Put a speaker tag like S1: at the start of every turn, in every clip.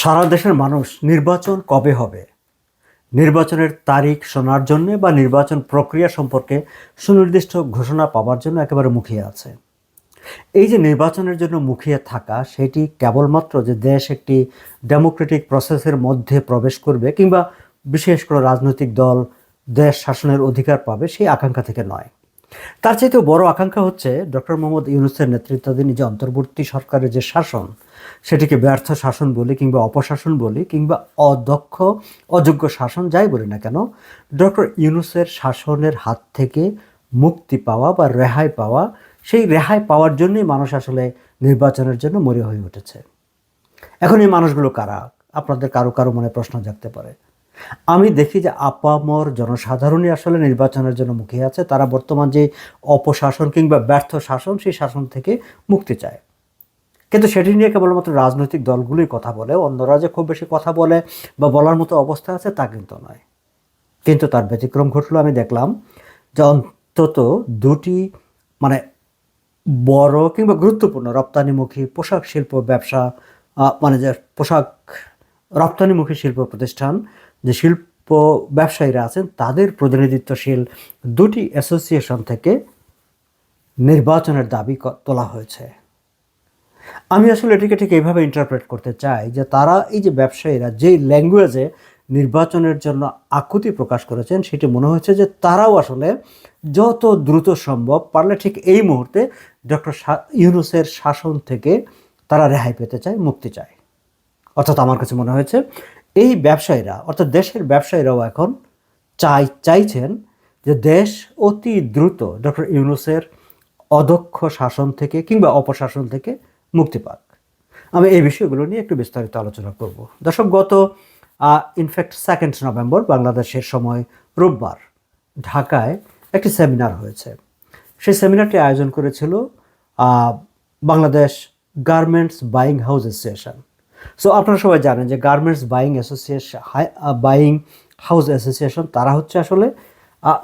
S1: সারা দেশের মানুষ নির্বাচন কবে হবে? নির্বাচনের তারিখ শোনার জন্যে বা নির্বাচন প্রক্রিয়া সম্পর্কে সুনির্দিষ্ট ঘোষণা পাওয়ার জন্য একেবারে মুখিয়ে আছে। এই যে নির্বাচনের জন্য মুখিয়ে থাকা, সেটি কেবলমাত্র যে দেশ একটি ডেমোক্রেটিক প্রসেসের মধ্যে প্রবেশ করবে কিংবা বিশেষ করে রাজনৈতিক দল দেশ শাসনের অধিকার পাবে, সেই আকাঙ্ক্ষা থেকে নয়। তার চাইতেও বড় আকাঙ্ক্ষা হচ্ছে ডক্টর মোহাম্মদ ইউনুসের নেতৃত্বাধীন যে অন্তর্বর্তী সরকারের যে শাসন, সেটিকে ব্যর্থ শাসন বলি কিংবা অপশাসন বলি কিংবা অদক্ষ, অযোগ্য শাসন যাই বলি না কেন, ডক্টর ইউনুসের শাসনের হাত থেকে মুক্তি পাওয়া বা রেহাই পাওয়া, সেই রেহাই পাওয়ার জন্যই মানুষ আসলে নির্বাচনের জন্য মরে হয়ে উঠেছে। এখন এই মানুষগুলো কারা? আপনাদের কারও কারও মনে প্রশ্ন জাগতে পারে। আমি দেখি যে আপামর জনসাধারণই আসলে নির্বাচনের জন্য মুখিয়ে আছে। তারা বর্তমান যে অপশাসন কিংবা ব্যর্থ শাসন, সেই শাসন থেকে মুক্তি চায়। কিন্তু সেটি নিয়ে কেবলমাত্র রাজনৈতিক দলগুলোই কথা বলে। অন্যরা যে খুব বেশি কথা বলে বা বলার মতো অবস্থা আছে, তা কিন্তু নয়। কিন্তু তার ব্যতিক্রম ঘটলো, আমি দেখলাম যে অন্তত দুটি মানে বড় কিংবা গুরুত্বপূর্ণ রপ্তানিমুখী পোশাক শিল্প ব্যবসা মানে যে পোশাক রপ্তানিমুখী শিল্প প্রতিষ্ঠান যে শিল্প ব্যবসায়ীরা আছেন, তাদের প্রতিনিধিত্বশীল দুটি অ্যাসোসিয়েশন থেকে নির্বাচনের দাবি তোলা হয়েছে। আমি আসলে এটিকে ঠিক এইভাবে ইন্টারপ্রেট করতে চাই যে তারা এই যে ব্যবসায়ীরা, যেই ল্যাঙ্গুয়েজে নির্বাচনের জন্য আকুতি প্রকাশ করেছেন, সেটি মনে হয়েছে যে তারাও আসলে যত দ্রুত সম্ভব পারলে ঠিক এই মুহূর্তে ডক্টর ইউনুসের শাসন থেকে তারা রেহাই পেতে চায়, মুক্তি চায়। অর্থাৎ আমার কাছে মনে হয়েছে এই ব্যবসায়ীরা, অর্থাৎ দেশের ব্যবসায়ীরাও এখন চাই, চাইছেন যে দেশ অতি দ্রুত ডক্টর ইউনুসের অদক্ষ শাসন থেকে কিংবা অপশাসন থেকে মুক্তি পাক। আমি এই বিষয়গুলো নিয়ে একটু বিস্তারিত আলোচনা করব। দর্শক, গত ইনফ্যাক্ট সেকেন্ড নভেম্বর বাংলাদেশের সময় রোববার ঢাকায় একটি সেমিনার হয়েছে। সেই সেমিনারটি আয়োজন করেছিল Bangladesh garments buying house association. So আপনারা সবাই জানেন যে garments buying association buying house association তারা হচ্ছে আসলে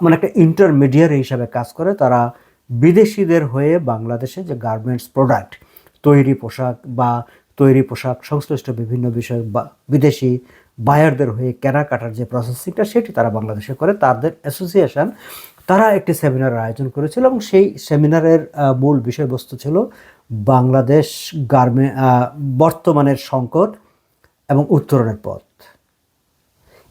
S1: মানে একটা ইন্টারমিডিয়ারি হিসাবে কাজ করে। তারা বিদেশিদের হয়ে বাংলাদেশে যে গার্মেন্টস প্রোডাক্ট তৈরি পোশাক বা তৈরি পোশাক সংশ্লিষ্ট বিভিন্ন বিষয় বা বিদেশি বায়ারদের হয়ে কেনাকাটার যে প্রসেসিংটা সেটি তারা বাংলাদেশে করে। তাদের অ্যাসোসিয়েশন তারা একটি সেমিনারের আয়োজন করেছিল এবং সেই সেমিনারের মূল বিষয়বস্তু ছিল বাংলাদেশ গার্মে বর্তমানের সংকট এবং উত্তরণের পথ।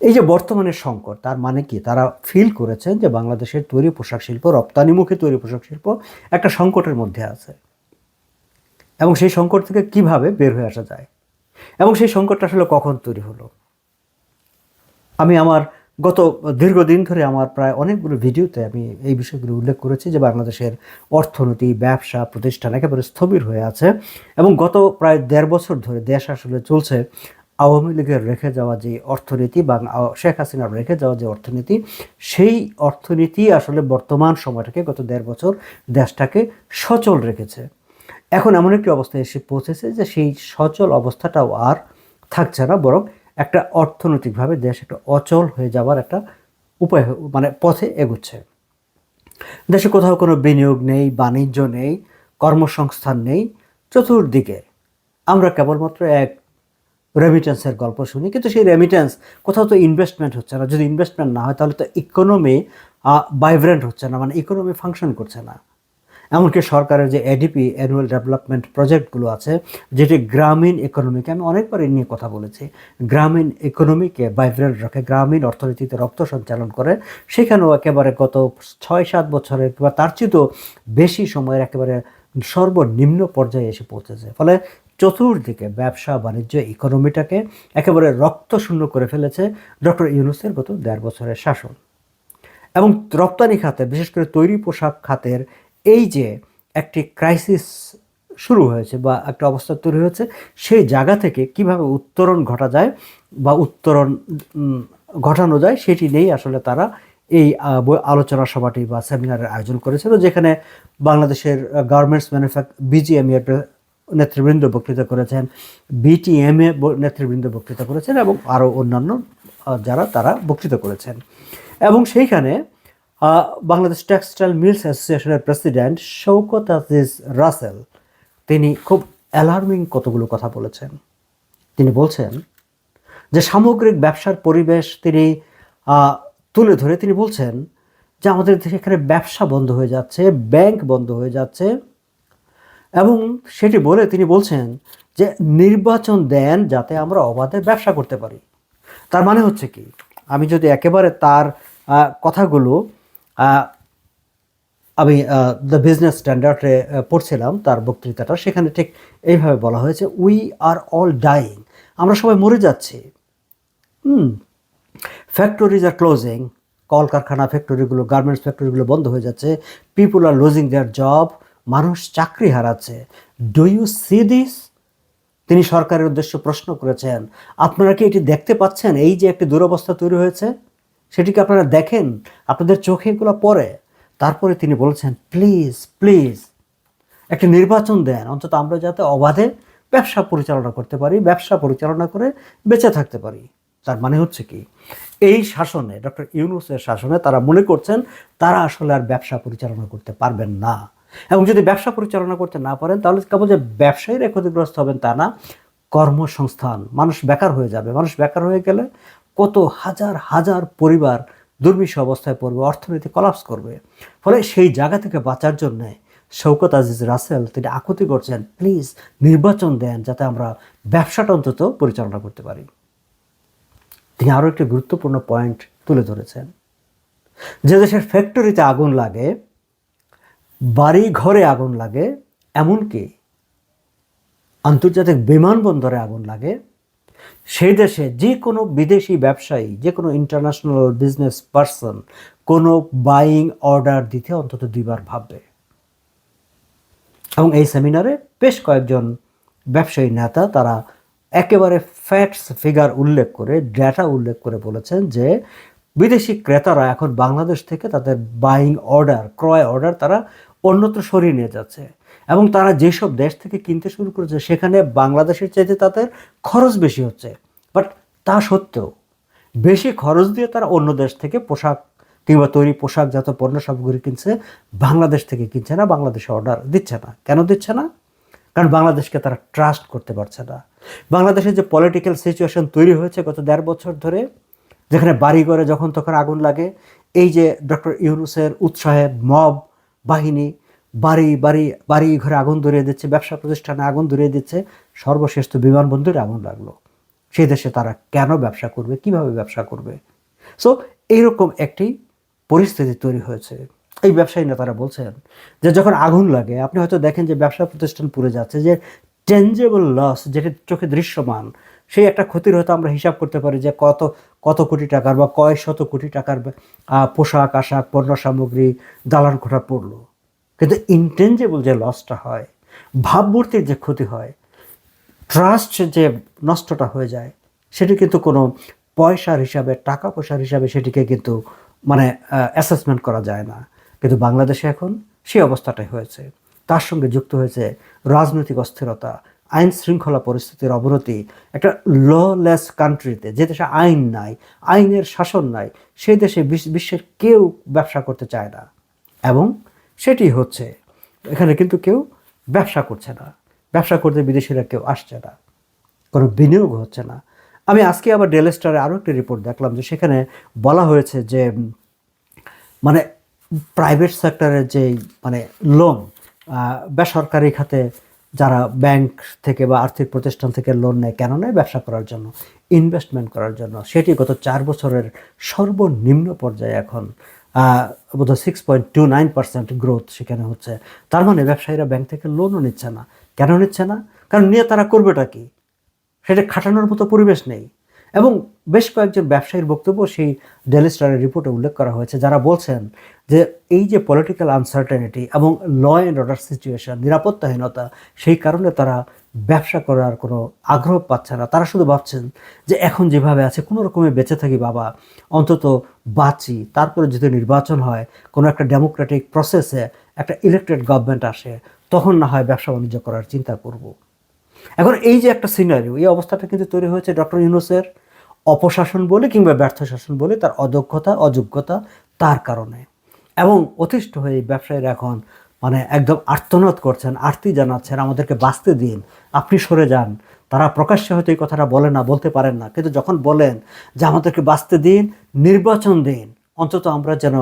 S1: এই যে বর্তমানের সংকট, তার মানে কি? তারা ফিল করেছেন যে বাংলাদেশের তৈরি পোশাক শিল্প, রপ্তানিমুখী তৈরি পোশাক শিল্প একটা সংকটের মধ্যে আছে। এবং সেই সংকট থেকে কীভাবে বের হয়ে আসা যায়? এবং সেই সংকটটা আসলে কখন তৈরি হলো? আমি আমার গত দীর্ঘদিন ধরে আমার প্রায় অনেকগুলো ভিডিওতে আমি এই বিষয়গুলো উল্লেখ করেছি যে বাংলাদেশের অর্থনীতি, ব্যবসা, প্রতিষ্ঠান একেবারে স্থবির হয়ে আছে এবং গত প্রায় দেড় বছর ধরে দেশ আসলে চলছে আওয়ামী লীগের রেখে যাওয়া যে অর্থনীতি বা শেখ হাসিনার রেখে যাওয়া যে অর্থনীতি, সেই অর্থনীতি আসলে বর্তমান সময়টাকে গত দেড় বছর দেশটাকে সচল রেখেছে। এখন এমন একটি অবস্থায় এসে পৌঁছেছে যে সেই সচল অবস্থাটাও আর থাকছে না, বরং একটা অর্থনৈতিকভাবে দেশ একটা অচল হয়ে যাওয়ার একটা উপায় মানে পথে এগুচ্ছে। দেশে কোথাও কোনো বিনিয়োগ নেই, বাণিজ্য নেই, কর্মসংস্থান নেই, চতুর্দিকে। আমরা কেবলমাত্র এক রেমিটেন্সের গল্প শুনি, কিন্তু সেই রেমিটেন্স কোথাও তো ইনভেস্টমেন্ট হচ্ছে না। যদি ইনভেস্টমেন্ট না হয়, তাহলে তো ইকোনমি ভাইব্রেন্ট হচ্ছে না মানে ইকোনমি ফাংশন করছে না। এমনকি সরকারের যে এডিপি অ্যানুয়াল ডেভেলপমেন্ট প্রজেক্টগুলো আছে, যেটি গ্রামীণ ইকোনমিকে আমি অনেকবার এই নিয়ে কথা বলেছি, গ্রামীণ ইকোনমিকে ভাইব্রেন্ট রাখে, গ্রামীণ অর্থনীতিতে রক্ত সঞ্চালন করে, সেখানেও একেবারে গত ছয় সাত বছরের কিংবা তার চেয়েও বেশি সময়ের একেবারে সর্বনিম্ন পর্যায়ে এসে পৌঁছেছে। ফলে চতুর্দিকে ব্যবসা, বাণিজ্য ইকোনমিটাকে একেবারে রক্তশূন্য করে ফেলেছে ডক্টর ইউনুসের গত দেড় বছরের শাসন। এবং রপ্তানি খাতে, বিশেষ করে তৈরি পোশাক খাতের এই যে একটি ক্রাইসিস শুরু হয়েছে বা একটা অবস্থা তৈরি হয়েছে, সেই জায়গা থেকে কীভাবে উত্তরণ ঘটা যায় বা উত্তরণ ঘটানো যায় সেটি নিয়েই আসলে তারা এই আলোচনা সভাটি বা সেমিনারের আয়োজন করেছিল, যেখানে বাংলাদেশের গার্মেন্টস ম্যানুফ্যাক বিজিএমএ নেতৃবৃন্দ বক্তৃতা করেছেন বিটিএমএ নেতৃবৃন্দ বক্তৃতা করেছেন এবং আরও অন্যান্য যারা তারা বক্তৃতা করেছেন। এবং সেইখানে বাংলাদেশ টেক্সটাইল মিলস অ্যাসোসিয়েশনের প্রেসিডেন্ট শৌকত আজিজ রাসেল, তিনি খুব অ্যালার্মিং কতগুলো কথা বলেছেন। তিনি বলছেন যে সামগ্রিক ব্যবসার পরিবেশ তিনি তুলে ধরে তিনি বলছেন যে আমাদের দেশে এখানে ব্যবসা বন্ধ হয়ে যাচ্ছে, ব্যাংক বন্ধ হয়ে যাচ্ছে, এবং সেটি বলে তিনি বলছেন যে নির্বাচন দেন যাতে আমরা অবাধে ব্যবসা করতে পারি। তার মানে হচ্ছে কি, আমি যদি একেবারে তার কথাগুলো আমি দ্য বিজনেস স্ট্যান্ডার্ডে পড়ছিলাম, তার বক্তৃতাটা। সেখানে ঠিক এইভাবে বলা হয়েছে উই আর অল ডাইং আমরা সবাই মরে যাচ্ছি। হুম। ফ্যাক্টরিজ আর ক্লোজিং কলকারখানা ফ্যাক্টরিগুলো গার্মেন্টস ফ্যাক্টরিগুলো বন্ধ হয়ে যাচ্ছে। পিপুল আর লুজিং দেয়ার জব মানুষ চাকরি হারাচ্ছে। ডু ইউ সি দিস তিনি সরকারের উদ্দেশ্যে প্রশ্ন করেছেন। আপনারা কি এটি দেখতে পাচ্ছেন? এই যে একটি দুরবস্থা তৈরি হয়েছে সেটিকে আপনারা দেখেন? আপনাদের চোখে এগুলো পড়ে? তারপরে তিনি বলেছেন, প্লিজ প্লিজ, একটি নির্বাচন দেন। অন্তত আমরা যাতে অবাধে ব্যবসা পরিচালনা করতে পারি, ব্যবসা পরিচালনা করে বেঁচে থাকতে পারি। তার মানে হচ্ছে কি, এই শাসনে, ডক্টর ইউনুসের শাসনে তারা মনে করছেন, তারা আসলে আর ব্যবসা পরিচালনা করতে পারবেন না। এবং যদি ব্যবসা পরিচালনা করতে না পারেন, তাহলে কেবল যে ব্যবসায়ীরা ক্ষতিগ্রস্ত হবেন তা না, কর্মসংস্থান, মানুষ বেকার হয়ে যাবে। মানুষ বেকার হয়ে গেলে কত হাজার হাজার পরিবার দুর্বিষ অবস্থায় পড়বে, অর্থনীতি কলাপস করবে। ফলে সেই জায়গা থেকে বাঁচার জন্যে শৌকত আজিজ রাসেল তিনি আকুতি করছেন প্লিজ নির্বাচন দেন যাতে আমরা ব্যবসাটা অন্তত পরিচালনা করতে পারি। তিনি আরও একটি গুরুত্বপূর্ণ পয়েন্ট তুলে ধরেছেন। যে দেশের ফ্যাক্টরিতে আগুন লাগে বাড়ি ঘরে আগুন লাগে, এমনকি আন্তর্জাতিক বিমানবন্দরে আগুন লাগে সেই দেশে যে কোনো বিদেশি ব্যবসায়ী, যে কোনো ইন্টারন্যাশনাল বিজনেস পারসন কোনো বাইং অর্ডার দিতে অন্তত দুইবার ভাববে। এবং এই সেমিনারে বেশ কয়েকজন ব্যবসায়ী নেতা তারা একেবারে ফ্যাক্টস ফিগার উল্লেখ করে ডেটা উল্লেখ করে বলেছেন যে বিদেশি ক্রেতারা এখন বাংলাদেশ থেকে তাদের বাইং অর্ডার ক্রয় অর্ডার তারা অন্যত্র সরিয়ে নিয়ে যাচ্ছে। এবং তারা যেসব দেশ থেকে কিনতে শুরু করেছে, সেখানে বাংলাদেশের চাইতে তাদের খরচ বেশি হচ্ছে। বাট তা সত্ত্বেও, বেশি খরচ দিয়ে তারা অন্য দেশ থেকে পোশাক কিংবা তৈরি পোশাকজাত পণ্য সামগ্রী কিনছে, বাংলাদেশ থেকে কিনছে না, বাংলাদেশে অর্ডার দিচ্ছে না। কেন দিচ্ছে না? কারণ বাংলাদেশকে তারা ট্রাস্ট করতে পারছে না। বাংলাদেশের যে পলিটিক্যাল সিচুয়েশন তৈরি হয়েছে গত দেড় বছর ধরে, যেখানে বাড়ি ঘরে যখন তখন আগুন লাগে, এই যে ডক্টর ইউনুসের উৎসাহে মব বাহিনী বাড়ি বাড়ি বাড়ি ঘরে আগুন ধরিয়ে দিচ্ছে, ব্যবসা প্রতিষ্ঠানে আগুন ধরিয়ে দিচ্ছে সর্বশেষ তো বিমানবন্দরে আগুন লাগল। সেই দেশে তারা কেন ব্যবসা করবে, কীভাবে ব্যবসা করবে? সো এইরকম একটি পরিস্থিতি তৈরি হয়েছে। এই ব্যবসায়ী নেতারা বলছেন যে যখন আগুন লাগে, আপনি হয়তো দেখেন যে ব্যবসা প্রতিষ্ঠান পুড়ে যাচ্ছে, যে টেঞ্জেবল লস যেটি চোখে দৃশ্যমান, সেই একটা ক্ষতির হয়তো আমরা হিসাব করতে পারি যে কত কত কোটি টাকার বা কয় শত কোটি টাকার পোশাক, আশাক, পণ্য সামগ্রী, দালান কোঠা পড়ল। কিন্তু ইনটেঞ্জেবল যে লসটা হয়, ভাবমূর্তির যে ক্ষতি হয় ট্রাস্ট যে নষ্টটা হয়ে যায়, সেটি কিন্তু কোনো পয়সার হিসাবে টাকা পয়সার হিসাবে সেটিকে কিন্তু মানে অ্যাসেসমেন্ট করা যায় না। কিন্তু বাংলাদেশে এখন সেই অবস্থাটাই হয়েছে। তার সঙ্গে যুক্ত হয়েছে রাজনৈতিক অস্থিরতা, আইন শৃঙ্খলা পরিস্থিতির অবনতি, একটা ললেস কান্ট্রিতে যে দেশে আইন নাই, আইনের শাসন নাই সেই দেশে বিশ্বের কেউ ব্যবসা করতে চায় না। এবং সেটি হচ্ছে, এখানে কিন্তু কেউ ব্যবসা করছে না। ব্যবসা করতে বিদেশিরা কেউ আসছে না। কোনো বিনিয়োগ হচ্ছে না। আমি আজকে আবার ডেল স্টারে আরও একটি রিপোর্ট দেখলাম যে সেখানে বলা হয়েছে যে মানে প্রাইভেট সেক্টরের যে মানে লোন বেসরকারি খাতে যারা ব্যাংক থেকে বা আর্থিক প্রতিষ্ঠান থেকে লোন নেয়, কেন নেয়? ব্যবসা করার জন্য, ইনভেস্টমেন্ট করার জন্য। সেটি গত চার বছরের সর্বনিম্ন পর্যায়ে এখন বোধহয় six point two nine percent growth সেখানে হচ্ছে। তার মানে ব্যবসায়ীরা ব্যাংক থেকে লোনও নিচ্ছে না। কেন নিচ্ছে না? কারণ নিয়ে তারা করবেটা কি? সেটা খাটানোর মতো পরিবেশ নেই। এবং বেশ কয়েকজন ব্যবসায়ীর বক্তব্য সেই ডেলি স্টারের রিপোর্টে উল্লেখ করা হয়েছে, যারা বলছেন যে এই যে পলিটিক্যাল আনসার্টেনিটি এবং ল অ্যান্ড অর্ডার সিচুয়েশন নিরাপত্তাহীনতা, সেই কারণে তারা ব্যবসা করার কোনো আগ্রহ পাচ্ছে না তারা শুধু ভাবছেন যে এখন যেভাবে আছে, কোনো রকমে বেঁচে থাকি বাবা, অন্তত বাঁচি তারপরে যদি নির্বাচন হয়, কোনো একটা ডেমোক্রেটিক প্রসেসে একটা ইলেকটেড গভর্নমেন্ট আসে, তখন না হয় ব্যবসা বাণিজ্য করার চিন্তা করব। এখন এই যে একটা সিনারিও এই অবস্থাটা কিন্তু তৈরি হয়েছে ডক্টর ইউনুসের অপশাসন বলে কিংবা ব্যর্থ শাসন বলে তার অদক্ষতা, অযোগ্যতা তার কারণে। এবং অতিষ্ঠ হয়ে ব্যবসায়ীরা এখন মানে একদম আর্তনাদ করছেন, আরতি জানাচ্ছেন, আমাদেরকে বাঁচতে দিন, আপনি সরে যান। তারা প্রকাশ্যে হয়তো এই কথাটা বলে না, বলতে পারেন না। কিন্তু যখন বলেন যে আমাদেরকে বাঁচতে দিন, নির্বাচন দিন অন্তত আমরা যেন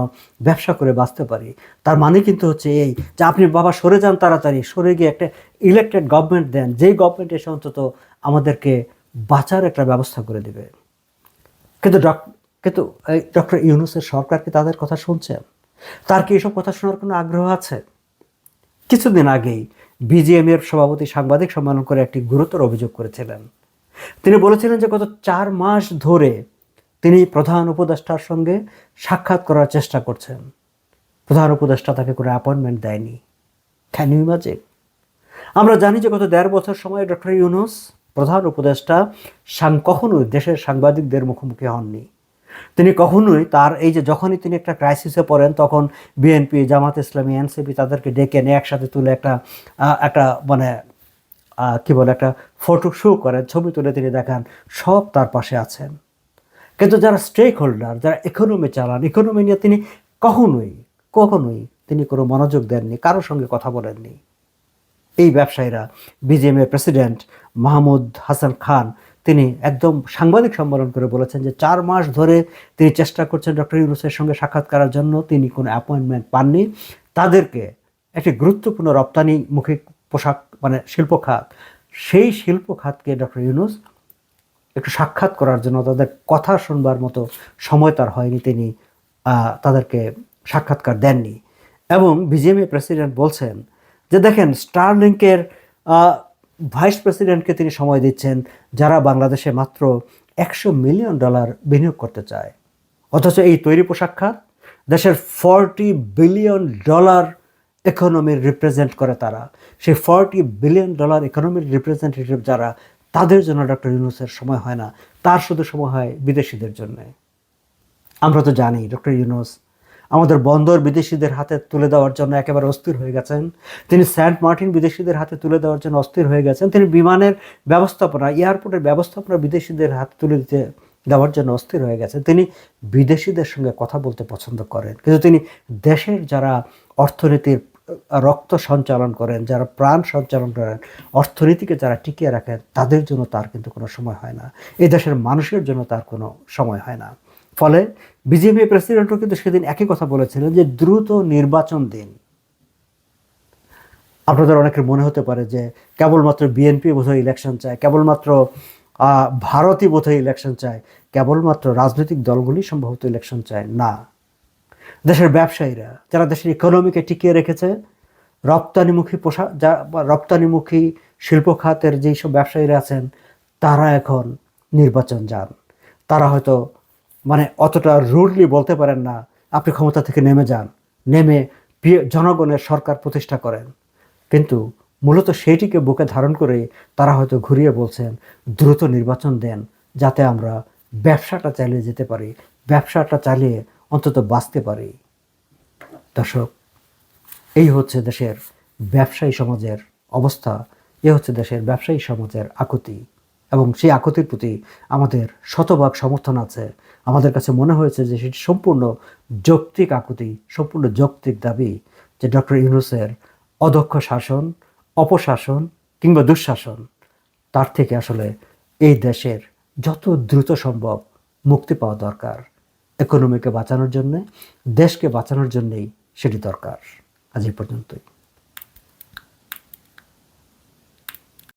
S1: ব্যবসা করে বাঁচতে পারি। তার মানে কিন্তু হচ্ছে এই যে আপনি বাবা সরে যান তাড়াতাড়ি, সরে গিয়ে একটা ইলেকটেড গভর্নমেন্ট দেন, যেই গভর্নমেন্ট এসে অন্তত আমাদেরকে বাঁচার একটা ব্যবস্থা করে দেবে। কিন্তু ডক, কিন্তু এই ডক্টর ইউনুসের সরকার কি তাদের কথা শুনছেন তার কি এসব কথা শোনার কোনো আগ্রহ আছে? কিছুদিন আগেই বিজিএম এর সভাপতি সাংবাদিক সম্মেলন করে একটি গুরুতর অভিযোগ করেছিলেন। তিনি বলেছিলেন যে গত চার মাস ধরে তিনি প্রধান উপদেষ্টার সঙ্গে সাক্ষাৎ করার চেষ্টা করছেন। প্রধান উপদেষ্টা তাকে কোনো অ্যাপয়েন্টমেন্ট দেয়নি। ক্যান ইউ ইমাজিন আমরা জানি যে গত দেড় বছর সময় ডক্টর ইউনুস প্রধান উপদেষ্টা, সাং, কখনোই দেশের সাংবাদিকদের মুখোমুখি হননি। তিনি কখনোই তার এই যে যখনই তিনি একটা ক্রাইসিসে পড়েন, তখন বিএনপি জামাত ইসলামী এনসিপি তাদেরকে ডেকে নিয়ে একসাথে তুলে একটা একটা মানে কি বলে, একটা ফটো শো করেন, ছবি তুলে তিনি দেখান, সব তার পাশে আছেন। কিন্তু যারা স্টেক হোল্ডার যারা ইকোনমি চালান ইকোনমি নিয়ে তিনি কখনোই কখনোই তিনি কোনো মনোযোগ দেননি, কারোর সঙ্গে কথা বলেননি। এই ব্যবসায়ীরা বিজিএমের প্রেসিডেন্ট মাহমুদ হাসান খান, তিনি একদম সাংবাদিক সম্মেলন করে বলেছেন যে চার মাস ধরে তিনি চেষ্টা করছেন ডক্টর ইউনুসের সঙ্গে সাক্ষাৎ করার জন্য, তিনি কোনো অ্যাপয়েন্টমেন্ট পাননি। তাদেরকে একটি গুরুত্বপূর্ণ রপ্তানিমুখী পোশাক মানে শিল্প খাত সেই শিল্প খাতকে ডক্টর ইউনুস একটু সাক্ষাৎ করার জন্য তাদের কথা শুনবার মতো সময় তার হয়নি, তিনি তাদেরকে সাক্ষাৎকার দেননি। এবং বিজেপি প্রেসিডেন্ট বলছেন যে, দেখেন স্টারলিংকের ভাইস প্রেসিডেন্টকে তিনি সময় দিচ্ছেন, যারা বাংলাদেশে মাত্র একশো মিলিয়ন ডলার বিনিয়োগ করতে চায়। অথচ এই তৈরি পোশাক খাত দেশের ফর্টি বিলিয়ন ডলার ইকোনমির রিপ্রেজেন্ট করে তারা। সেই ফর্টি বিলিয়ন ডলার ইকোনমির রিপ্রেজেন্টেটিভ যারা তাদের জন্য ডক্টর ইউনুসের সময় হয় না। তার শুধু সময় হয় বিদেশিদের জন্যে। আমরা তো জানি, ডক্টর ইউনুস আমাদের বন্দর বিদেশিদের হাতে তুলে দেওয়ার জন্য একেবারে অস্থির হয়ে গেছেন। তিনি সেন্ট মার্টিন বিদেশিদের হাতে তুলে দেওয়ার জন্য অস্থির হয়ে গেছেন। তিনি বিমানের ব্যবস্থাপনা, এয়ারপোর্টের ব্যবস্থাপনা বিদেশিদের হাতে তুলে দিতে, দেওয়ার জন্য অস্থির হয়ে গেছেন। তিনি বিদেশিদের সঙ্গে কথা বলতে পছন্দ করেন। কিন্তু তিনি দেশের যারা অর্থনীতির রক্ত সঞ্চালন করেন, যারা প্রাণ সঞ্চালন করেন, অর্থনীতিকে যারা টিকিয়ে রাখেন, তাদের জন্য তার কিন্তু কোনো সময় হয় না। এই দেশের মানুষের জন্য তার কোনো সময় হয় না। ফলে বিজেপি প্রেসিডেন্টও কিন্তু সেদিন একই কথা বলেছিলেন যে, দ্রুত নির্বাচন দিন। আপনাদের অনেকের মনে হতে পারে যে, কেবলমাত্র বিএনপি বোধহয় ইলেকশন চায়, কেবলমাত্র ভারতই বোধহয় ইলেকশন চায়, কেবলমাত্র রাজনৈতিক দলগুলি সম্ভবত ইলেকশন চায় না। দেশের ব্যবসায়ীরা, যারা দেশের ইকোনমিকে টিকিয়ে রেখেছে, রপ্তানিমুখী পোশাক, যা, বা রপ্তানিমুখী শিল্প খাতের যেই সব ব্যবসায়ীরা আছেন, তারা এখন নির্বাচন যান। তারা হয়তো মানে অতটা রুডলি বলতে পারেন না, আপনি ক্ষমতা থেকে নেমে যান, নেমে জনগণের সরকার প্রতিষ্ঠা করেন। কিন্তু মূলত সেইটিকে বুকে ধারণ করে তারা হয়তো ঘুরিয়ে বলছেন, দ্রুত নির্বাচন দেন, যাতে আমরা ব্যবসাটা চালিয়ে যেতে পারি। ব্যবসাটা চালিয়ে অন্তত বাঁচতে পারি। দর্শক, এই হচ্ছে দেশের ব্যবসায়ী সমাজের অবস্থা, এ হচ্ছে দেশের ব্যবসায়ী সমাজের আকুতি এবং সেই আকুতির প্রতি আমাদের শতভাগ সমর্থন আছে। আমাদের কাছে মনে হয়েছে যে সেটি সম্পূর্ণ যৌক্তিক আকুতি, সম্পূর্ণ যৌক্তিক দাবি যে ডক্টর ইউনুসের অদক্ষ শাসন, অপশাসন কিংবা দুঃশাসন, তার থেকে আসলে এই দেশের যত দ্রুত সম্ভব মুক্তি পাওয়া দরকার। ইকোনমিকে বাঁচানোর জন্যে দেশকে বাঁচানোর জন্যেই সেটি দরকার। আজ এই পর্যন্তই।